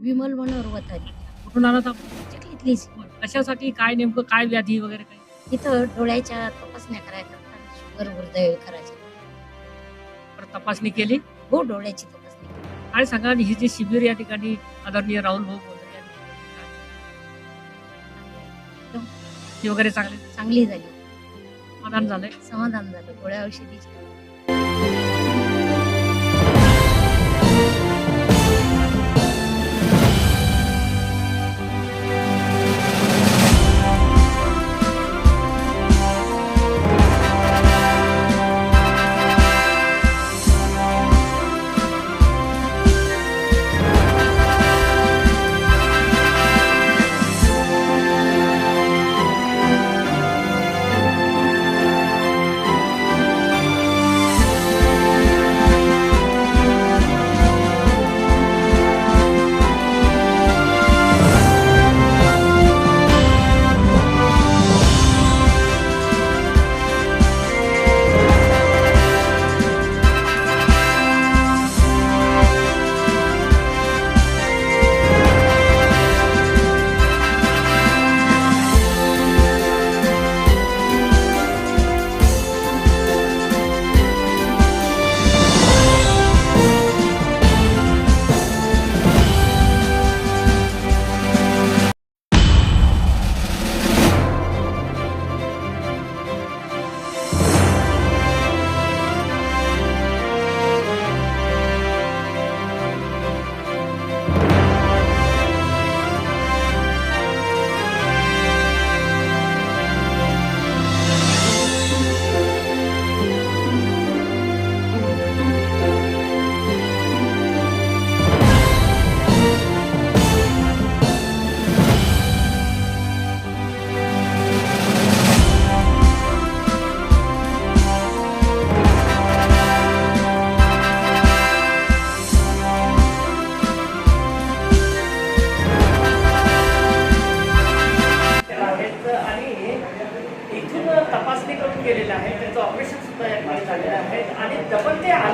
विमल मनोहर आली कुठून आपण चिखलीतलीच. कशासाठी काय नेमकं काय व्याधी वगैरे काही? इथं डोळ्याच्या तपासण्या करतात शुगर हृदय करायचे. परत तपासणी केली? हो डोळ्याची तपासणी काय सांगा आणि ही जी शिबिर या ठिकाणी आदरणीय राहुल भाऊ बोलले यांनी केलं, ही वगैरे चांगली? चांगली झाली. समाधान झालंय? समाधान झालं. गोळ्या औषधीची.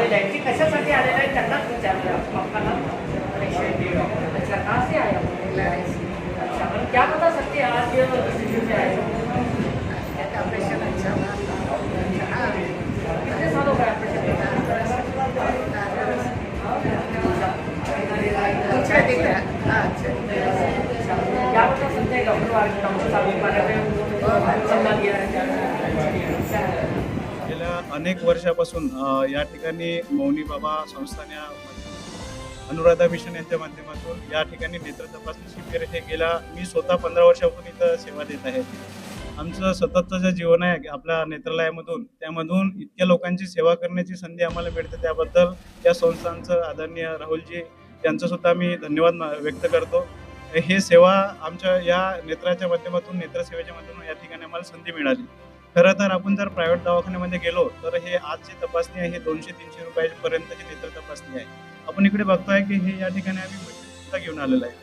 आलेले आहेत की कशासाठी आलेले आहेत त्यांनाच विचारलं. आपल्याला अच्छा कहाँ से? अच्छा और क्या पता सकते आज में आए ऑपरेशन अच्छा कितने साल गए ऑपरेशन अच्छा दिख रहा अच्छा क्या बता सकते हैं डॉक्टर वाले डॉक्टर साहब के बारे में है अनेक वर्षापासून या ठिकाणी मौनी बाबा संस्थान या अनुराधा मिशन यांच्या माध्यमातून या ठिकाणी नेत्र तपासणी शिबिर हे गेला. मी स्वतः पंधरा वर्षापूर्वी इथं सेवा देत आहे. आमचं सततचं जे जीवन आहे आपल्या नेत्रालयामधून त्यामधून इतक्या लोकांची सेवा करण्याची संधी आम्हाला मिळते. त्याबद्दल या संस्थांचं आदरणीय राहुलजी त्यांचं सुद्धा मी धन्यवाद मा- व्यक्त करतो. हे सेवा आमच्या या नेत्राच्या माध्यमातून नेत्रसेवेच्या माध्यमातून या ठिकाणी आम्हाला संधी मिळाली. खरं तर आपण जर प्रायव्हेट दवाखान्यामध्ये गेलो तर हे आजची तपासणी आहे हे दोनशे तीनशे रुपयापर्यंतची नेत्र तपासणी आहे. आपण इकडे बघतोय की हे या ठिकाणी आम्ही सुद्धा घेऊन आलेलं आहे.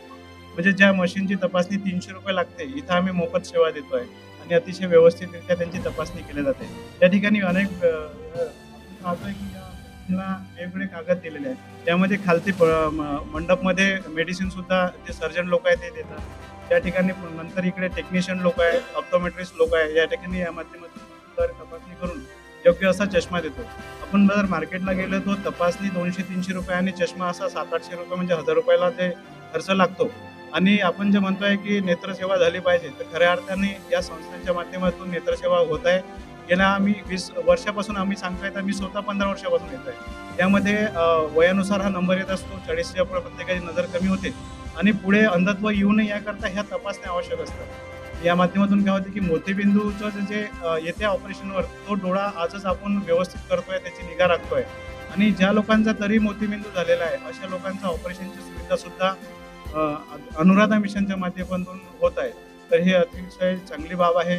म्हणजे ज्या मशीनची तपासणी तीनशे रुपये लागते इथं आम्ही मोफत सेवा देतो आहे आणि अतिशय व्यवस्थितरित्या त्यांची तपासणी केली जाते. या ठिकाणी अनेक पाहतोय की वेगवेगळे कागद दिलेले आहेत. त्यामध्ये खालती प- मंडपमध्ये मेडिसिन सुद्धा जे सर्जन लोक आहेत ते देतात. त्या ठिकाणी नंतर इकडे टेक्निशियन लोक आहे ऑप्टोमेट्रिस्ट लोक आहे या ठिकाणी या माध्यमातून तर तपासणी करून योग्य असा चष्मा देतो. आपण जर मार्केटला गेलो तो तपासणी दोनशे तीनशे रुपये आणि चष्मा असा सात आठशे रुपये म्हणजे हजार रुपयाला ते खर्च लागतो. आणि आपण जे म्हणतोय की नेत्रसेवा झाली पाहिजे तर खऱ्या अर्थाने या संस्थांच्या माध्यमातून नेत्रसेवा होत आहे. गेल्या आम्ही वीस वर्षापासून आम्ही सांगतोय तर मी स्वतः पंधरा वर्षापासून येत आहे त्यामध्ये वयानुसार हा नंबर येत असतो. चाळीसच्या प्रत्येकाची नजर कमी होते. आणि पुढे अंधत्व येऊ नये याकरता ह्या तपासण्या आवश्यक असतात. या माध्यमातून काय होतं की मोतीबिंदूचं जे- जे येत्या ऑपरेशनवर तो डोळा आजच आपण व्यवस्थित करतोय त्याची निगा राखतोय. आणि ज्या लोकांचा तरी मोतीबिंदू झालेला आहे अशा लोकांचा ऑपरेशनची सुविधा सुद्धा अनुराधा मिशनच्या माध्यमातून होत आहे. तर हे अतिशय चांगली बाब आहे.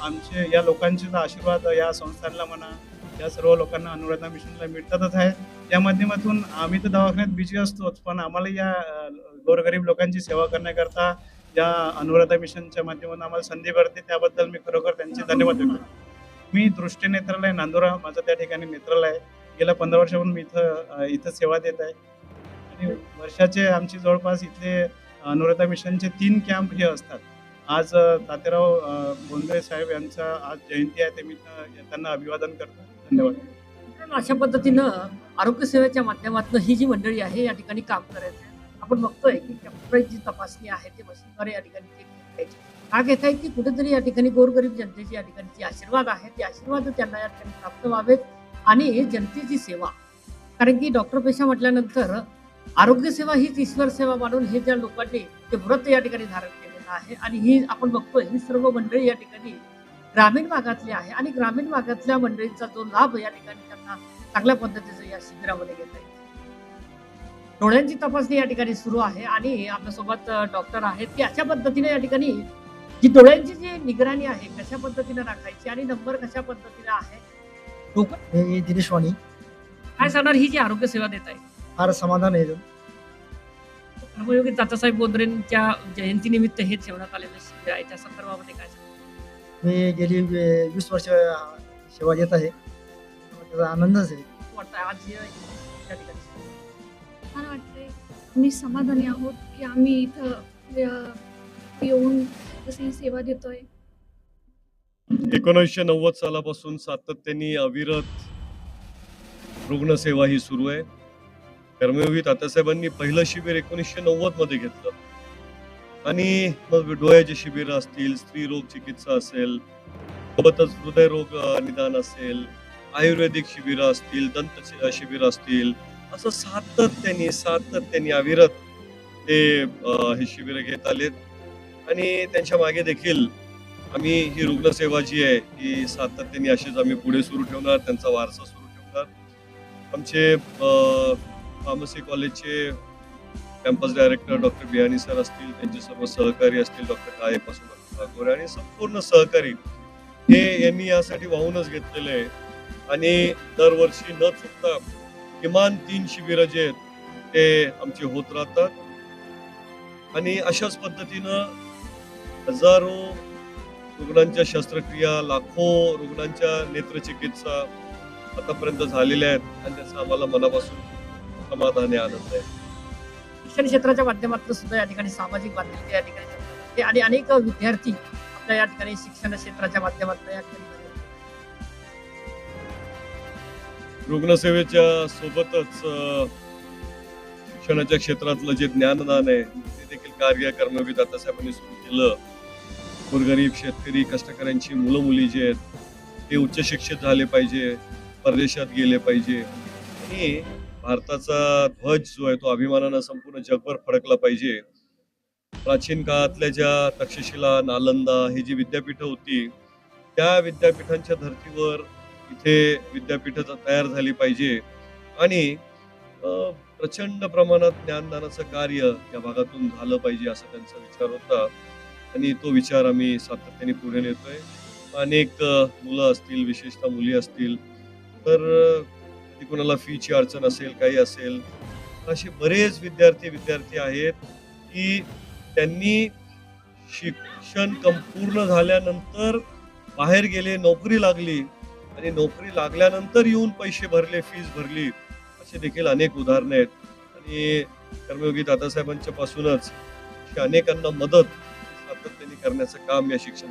आमचे या लोकांचे आशीर्वाद या संस्थांना म्हणा या सर्व लोकांना अनुराधा मिशनला मिळतातच आहे. या माध्यमातून आम्ही तर दवाखान्यात बिझी असतोच पण आम्हाला या गोरगरीब लोकांची सेवा करण्याकरता ज्या अनुराधा मिशनच्या माध्यमातून आम्हाला संधी भरते त्याबद्दल मी खरोखर त्यांचे धन्यवाद देतो मी दृष्टी नेत्रालय नांदुरा माझं त्या ठिकाणी नेत्रालय आहे. गेल्या पंधरा वर्षापासून मी इथं इथं सेवा देत आहे. आणि वर्षाचे आमची जवळपास इथले अनुराधा मिशनचे तीन कॅम्प हे असतात. आज तातेराव तात्याराव बोंद्रे साहेब यांचा आज जयंती आहे. ते मी त्यांना अभिवादन करतो. धन्यवाद. अशा पद्धतीनं आरोग्य सेवेच्या माध्यमातून ही जी मंडळी आहे या ठिकाणी काम करायचं आपण बघतोय की कॅम्प्युटराईज जी तपासणी आहे ती मशीनद्वारे या ठिकाणी हा का घेत आहे की कुठेतरी या ठिकाणी गोरगरीब जनतेचे या ठिकाणी जे आशीर्वाद आहे ते आशीर्वाद त्यांना या ठिकाणी प्राप्त व्हावेत आणि जनतेची सेवा. कारण की डॉक्टर पेशा म्हटल्यानंतर आरोग्य सेवा हीच ईश्वर सेवा मानून हे ज्या लोकांनी ते व्रत या ठिकाणी धारण केलेलं आहे आणि ही आपण बघतोय ही सर्व मंडळी या ठिकाणी ग्रामीण भागातली आहे आणि ग्रामीण भागातल्या मंडळींचा जो लाभ या ठिकाणी त्यांना चांगल्या पद्धतीचं या शिबिरामध्ये घेता येईल. डोळ्यांची तपासणी या ठिकाणी सुरू आहे आणि आपल्यासोबत डॉक्टर आहेत की अशा पद्धतीने या ठिकाणी जी डोळ्यांची जी निगराणी आहे कशा पद्धतीने राखायची आणि नंबर कशा पद्धतीने आहे? दिनेश वाणी काय सांगणार? ही जी आरोग्य सेवा देत आहे. फार समाधान आहे. कर्मयोगी तातासाहेब बोंद्रेंच्या जयंतीनिमित्त हे ठेवण्यात आलेलं त्या संदर्भामध्ये काय? मी गेली वीस वर्ष सेवा देत आहे. त्याचा आनंदच आहे. वाटतं आज या ठिकाणी छान वाटतंय. आम्ही समाधानी आहोत की आम्ही इथं येऊन जशी सेवा देतोय. एकोणीसशे नव्वद सालापासून सातत्याने अविरत रुग्णसेवा ही सुरू आहे. कर्मयोगी तात्यासाहेबांनी पहिलं शिबिर एकोणीसशे नव्वदमध्ये घेतलं. आणि मग डोळ्याचे शिबिर असतील स्त्री रोग चिकित्सा असेल सोबतच हृदयरोग निदान असेल आयुर्वेदिक शिबिरं असतील दंत शिबिरं असतील असं सातत्याने सातत्याने अविरत ते हे शिबिर घेत आलेत. आणि त्यांच्या मागे देखील आम्ही ही रुग्णसेवा जी आहे ही सातत्याने अशीच आम्ही पुढे सुरू ठेवणार त्यांचा वारसा सुरू ठेवणार. आमचे फार्मसी कॉलेजचे campus director doctor Biyani sir असतील त्यांचे सर्व सहकारी असतील डॉक्टर काळेपासून डॉक्टर ठाकूर आणि संपूर्ण सहकारी हे यांनी यासाठी वाहूनच घेतलेले आहे. आणि दरवर्षी न चुकता किमान तीन शिबिरं जे आहेत ते आमचे होत राहतात. आणि अशाच पद्धतीनं हजारो रुग्णांच्या शस्त्रक्रिया लाखो रुग्णांच्या नेत्रचिकित्सा आतापर्यंत झालेल्या आहेत आणि त्याचा आम्हाला मनापासून समाधान आहे आनंद आहे. शिक्षण क्षेत्राच्या माध्यमातून सुद्धा या ठिकाणी सामाजिक बांधिलकी या ठिकाणी आणि अनेक विद्यार्थी आपल्या या ठिकाणी शिक्षण क्षेत्राच्या माध्यमातून या ठिकाणी रुग्णसेवेच्या सोबतच शिक्षणाच्या क्षेत्रातलं जे ज्ञानदान आहे ते देखील कार्य कर्मवीर दादासाहेबांनी सुरू केलं. गोरगरीब शेतकरी कष्टकऱ्यांची मुलं मुली जे आहेत ते उच्च शिक्षित झाले पाहिजे परदेशात गेले पाहिजे. आणि भारताचा ध्वज जो आहे तो अभिमानानं संपूर्ण जगभर फडकला पाहिजे. प्राचीन काळातल्या ज्या तक्षशिला नालंदा ही जी विद्यापीठं होती त्या विद्यापीठांच्या धर्तीवर इथे विद्यापीठ तयार झाली पाहिजे. आणि प्रचंड प्रमाणात ज्ञानदानाचं कार्य या भागातून झालं पाहिजे असा त्यांचा विचार होता. आणि तो विचार आम्ही सातत्याने पुढे नेतोय. अनेक मुलं असतील विशेषतः मुली असतील तर अ, कोणाला फीची अडचण असेल काही असेल असे बरेच विद्यार्थी विद्यार्थी आहेत की त्यांनी शिक्षण कं पूर्ण झाल्यानंतर बाहेर गेले नोकरी लागली आणि नोकरी लागल्यानंतर येऊन पैसे भरले फीज भरली असे देखील अनेक उदाहरणं आहेत. आणि कर्मयोगी दादासाहेबांच्या पासूनच अनेकांना मदत सातत्याने करण्याचं काम या शिक्षण